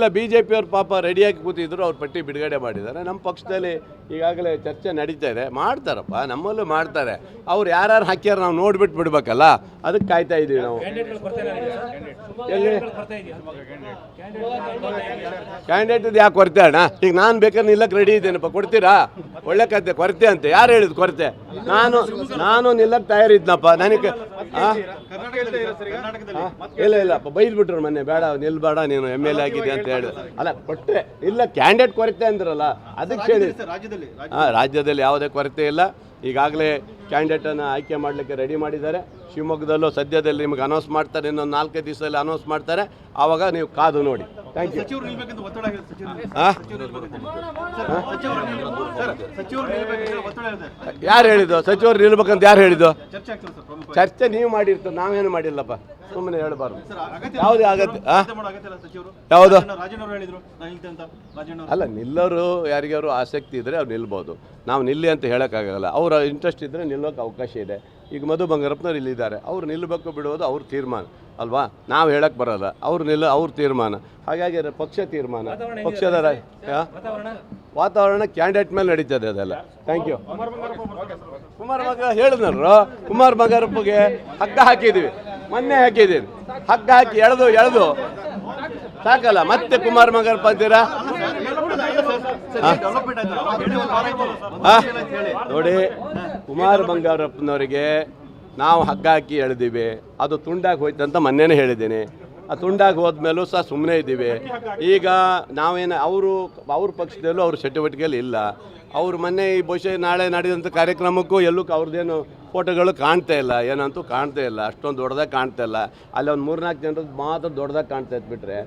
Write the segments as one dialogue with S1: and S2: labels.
S1: ಇಲ್ಲ B J ಪಿಯವ್ರು ಪಾಪ ರೆಡಿಯಾಗಿ ಕೂತಿದ್ರು ಅವ್ರ ಪಟ್ಟಿ ಬಿಡುಗಡೆ ಮಾಡಿದ್ದಾರೆ. ನಮ್ಮ ಪಕ್ಷದಲ್ಲಿ ಈಗಾಗಲೇ ಚರ್ಚೆ ನಡೀತಾ ಇದೆ. ಮಾಡ್ತಾರಪ್ಪ ನಮ್ಮಲ್ಲೂ ಮಾಡ್ತಾರೆ. ಅವ್ರು ಯಾರ್ಯಾರು ಹಾಕ್ಯಾರ ನಾವು ನೋಡ್ಬಿಟ್ಟು ಬಿಡ್ಬೇಕಲ್ಲ ಅದಕ್ಕೆ ಕಾಯ್ತಾ ಇದ್ದೀವಿ ನಾವು. ಎಲ್ಲಿ? ಕ್ಯಾಂಡಿಡೇಟ್ ಯಾಕೆ ಕೊರತೆ ಅಣ್ಣ? ಈಗ ನಾನು ಬೇಕಾದ್ರೆ ನಿಲ್ಲಕ್ಕೆ ರೆಡಿ ಇದ್ದೇನಪ್ಪ ಕೊಡ್ತೀರಾ? ಒಳ್ಳೆ ಕತೆ ಕೊರತೆ ಅಂತ. ಯಾರು ಹೇಳಿದ್ ಕೊರತೆ? ನಾನು ನಾನು ನಿಲ್ಲಕ್ಕೆ ತಯಾರಿದ್ನಪ್ಪ. ನನಗೆ? ಇಲ್ಲ ಇಲ್ಲಪ್ಪ ಬೈದ್ಬಿಟ್ರು ಮೊನ್ನೆ. ಬೇಡ ನಿಲ್ಬೇಡ ನೀನು ಎಂ ಎಲ್ ಎ ಆಗಿದೆ ಅಂತ. ಅಲ್ಲ ಕೊಟ್ಟರೆ ಇಲ್ಲ ಕ್ಯಾಂಡಿಡೇಟ್ ಕೊರತೆ ಅಂದ್ರಲ್ಲ ಅದಕ್ಕೆ ಹೇಳಿ.
S2: ರಾಜ್ಯದಲ್ಲಿ
S1: ಹಾಂ ರಾಜ್ಯದಲ್ಲಿ. ಯಾವುದೇ ಕೊರತೆ ಇಲ್ಲ. ಈಗಾಗಲೇ ಕ್ಯಾಂಡಿಡೇಟನ್ನು ಆಯ್ಕೆ ಮಾಡಲಿಕ್ಕೆ ರೆಡಿ ಮಾಡಿದ್ದಾರೆ. ಶಿವಮೊಗ್ಗದಲ್ಲೂ ಸದ್ಯದಲ್ಲಿ ನಿಮಗೆ ಅನೌನ್ಸ್ ಮಾಡ್ತಾರೆ ಇನ್ನೊಂದು ನಾಲ್ಕೈದು ದಿವಸದಲ್ಲಿ ಅನೌನ್ಸ್ ಮಾಡ್ತಾರೆ. ಆವಾಗ ನೀವು ಕಾದು ನೋಡಿ. ಥ್ಯಾಂಕ್ ಯು ಯಾರು ಹೇಳಿದ್ದು? ಸಚಿವರು ನಿಲ್ಬೇಕಂತ ಯಾರು ಹೇಳಿದ್ದು?
S2: ಚರ್ಚೆ
S1: ನೀವು ಮಾಡಿರ್ತೀವಿ ನಾವೇನು ಮಾಡಿಲ್ಲಪ್ಪ? ಸುಮ್ಮನೆ ಹೇಳಬಾರ್ದು. ಯಾವುದೇ ಆಗತ್ತೆ ಯಾವುದು? ಅಲ್ಲ ನಿಲ್ಲೋರು ಯಾರಿಗಾರು ಆಸಕ್ತಿ ಇದ್ದರೆ ಅವ್ರು ನಿಲ್ಬೋದು. ನಾವು ನಿಲ್ಲಿ ಅಂತ ಹೇಳೋಕ್ಕಾಗಲ್ಲ. ಅವರ ಇಂಟ್ರೆಸ್ಟ್ ಇದ್ದರೆ ನಿಲ್ಲೋಕೆ ಅವಕಾಶ ಇದೆ. ಈಗ ಮಧು ಬಂಗಾರಪ್ಪನವ್ರು ಇಲ್ಲಿದ್ದಾರೆ. ಅವ್ರು ನಿಲ್ಲಬೇಕು ಬಿಡೋದು ಅವ್ರ ತೀರ್ಮಾನ. ಅಲ್ವಾ? ನಾವು ಹೇಳಕ್ಕೆ ಬರಲ್ಲ. ಅವ್ರು ನಿಲ್ಲ ಅವ್ರ ತೀರ್ಮಾನ. ಹಾಗಾಗಿ ಪಕ್ಷ ತೀರ್ಮಾನ. ಪಕ್ಷದ? ವಾತಾವರಣ ಕ್ಯಾಂಡಿಡೇಟ್ ಮೇಲೆ ನಡೀತದೆ ಅದೆಲ್ಲ. ಥ್ಯಾಂಕ್ ಯು ಕುಮಾರ್ ಮಗ ಹೇಳಿದ್ರು ಕುಮಾರ್ ಬಂಗಾರಪ್ಪಗೆ ಹಗ್ಗ ಹಾಕಿದ್ದೀವಿ ಮೊನ್ನೆ ಹಾಕಿದ್ದೀನಿ. ಹಗ್ಗ ಹಾಕಿ ಎಳೆದು ಎಳೆದು. ಸಾಕಲ್ಲ, ಮತ್ತೆ ಕುಮಾರ್
S2: ಮಂಗಲ್
S1: ಆ? ನೋಡಿ, ಕುಮಾರ್ ಬಂಗಾರಪ್ಪನವರಿಗೆ ನಾವು ಹಗ್ಗ ಹಾಕಿ ಎಳೆದಿವಿ. ಅದು ತುಂಡಾಗಿ ಹೋಯ್ತು ಅಂತ ಮೊನ್ನೆನೇ ಹೇಳಿದ್ದೀನಿ. ಆ ತುಂಡಾಗಿ ಹೋದ್ಮೇಲೂ ಸಹ ಸುಮ್ಮನೆ ಇದ್ದೀವಿ. ಈಗ ನಾವೇನು, ಅವರು, ಅವ್ರ ಪಕ್ಷದಲ್ಲೂ ಅವ್ರ ಚಟುವಟಿಕೆಯಲ್ಲಿ ಇಲ್ಲ. ಅವ್ರು ಮೊನ್ನೆ ಈ ಬಹುಶಃ ನಾಳೆ ನಡೆದಂಥ ಕಾರ್ಯಕ್ರಮಕ್ಕೂ ಎಲ್ಲೂ ಅವ್ರದ್ದೇನು ಫೋಟೋಗಳು ಕಾಣ್ತಾ ಇಲ್ಲ, ಏನಂತೂ ಕಾಣ್ತಾ ಇಲ್ಲ, ಅಷ್ಟೊಂದು ದೊಡ್ಡದಾಗಿ ಕಾಣ್ತಾ ಇಲ್ಲ. ಅಲ್ಲಿ ಒಂದು ಮೂರ್ನಾಲ್ಕು ಜನರದ್ದು ಮಾತ್ರ ದೊಡ್ಡದಾಗಿ ಕಾಣ್ತಾ ಇದ್ಬಿಟ್ರೆ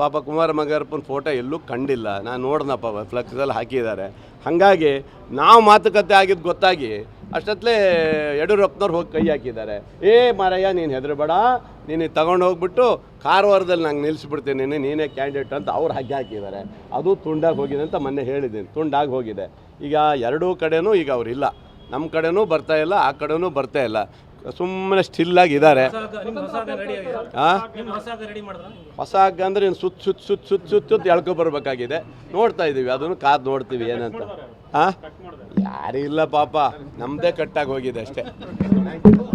S1: ಪಾಪ ಕುಮಾರ ಮಂಗಾರಪ್ಪನ ಫೋಟೋ ಎಲ್ಲೂ ಕಂಡಿಲ್ಲ. ನಾನು ನೋಡ್ದಪ್ಪ ಫ್ಲೆಕ್ಸಲ್ಲಿ ಹಾಕಿದ್ದಾರೆ. ಹಾಗಾಗಿ ನಾವು ಮಾತುಕತೆ ಆಗಿದ್ದು ಗೊತ್ತಾಗಿ ಅಷ್ಟೊತ್ತಲೇ ಯಡಿಯೂರಪ್ಪನವ್ರು ಹೋಗಿ ಕೈ ಹಾಕಿದ್ದಾರೆ. ಏ ಮಾರಯ್ಯ, ನೀನು ಹೆದರಬೇಡ. ನೀನು ತಗೊಂಡು ಹೋಗ್ಬಿಟ್ಟು ಕಾರವಾರದಲ್ಲಿ ನಂಗೆ ನಿಲ್ಲಿಸ್ಬಿಡ್ತೀನಿ ನೀನೇ ಕ್ಯಾಂಡಿಡೇಟ್ ಅಂತ ಅವ್ರು ಹಾಕಿ ಹಾಕಿದ್ದಾರೆ. ಅದು ತುಂಡಾಗಿ ಹೋಗಿದೆ ಅಂತ ಮೊನ್ನೆ ಹೇಳಿದ್ದೀನಿ. ತುಂಡಾಗಿ ಹೋಗಿದೆ. ಈಗ ಎರಡೂ ಕಡೆನೂ ಈಗ ಅವರಿಲ್ಲ. ನಮ್ಮ ಕಡೆನೂ ಬರ್ತಾ ಇಲ್ಲ ಆ ಕಡೆನೂ ಬರ್ತಾ ಇಲ್ಲ. ಸುಮ್ಮನೆ ಸ್ಟಿಲ್ಲಾಗಿ ಇದ್ದಾರೆ ಹೊಸ ಹಗ್ಗ ಅಂದ್ರೆ ಇನ್ನು ಸುತ್ತ ಸುತ್ತ ಸುತ್ತ ಸುತ್ತ ಸುತ್ತ ಸುತ್ತ ಎಳ್ಕೊ ಬರ್ಬೇಕಾಗಿದೆ. ನೋಡ್ತಾ ಇದ್ದೀವಿ ಅದನ್ನು ಕಾದು ನೋಡ್ತೀವಿ ಏನಂತ. ಹಾ ಯಾರಿಲ್ಲ ಪಾಪ ನಮ್ಮದೇ ಕಟ್ಟಾಗಿ ಹೋಗಿದೆ ಅಷ್ಟೇ.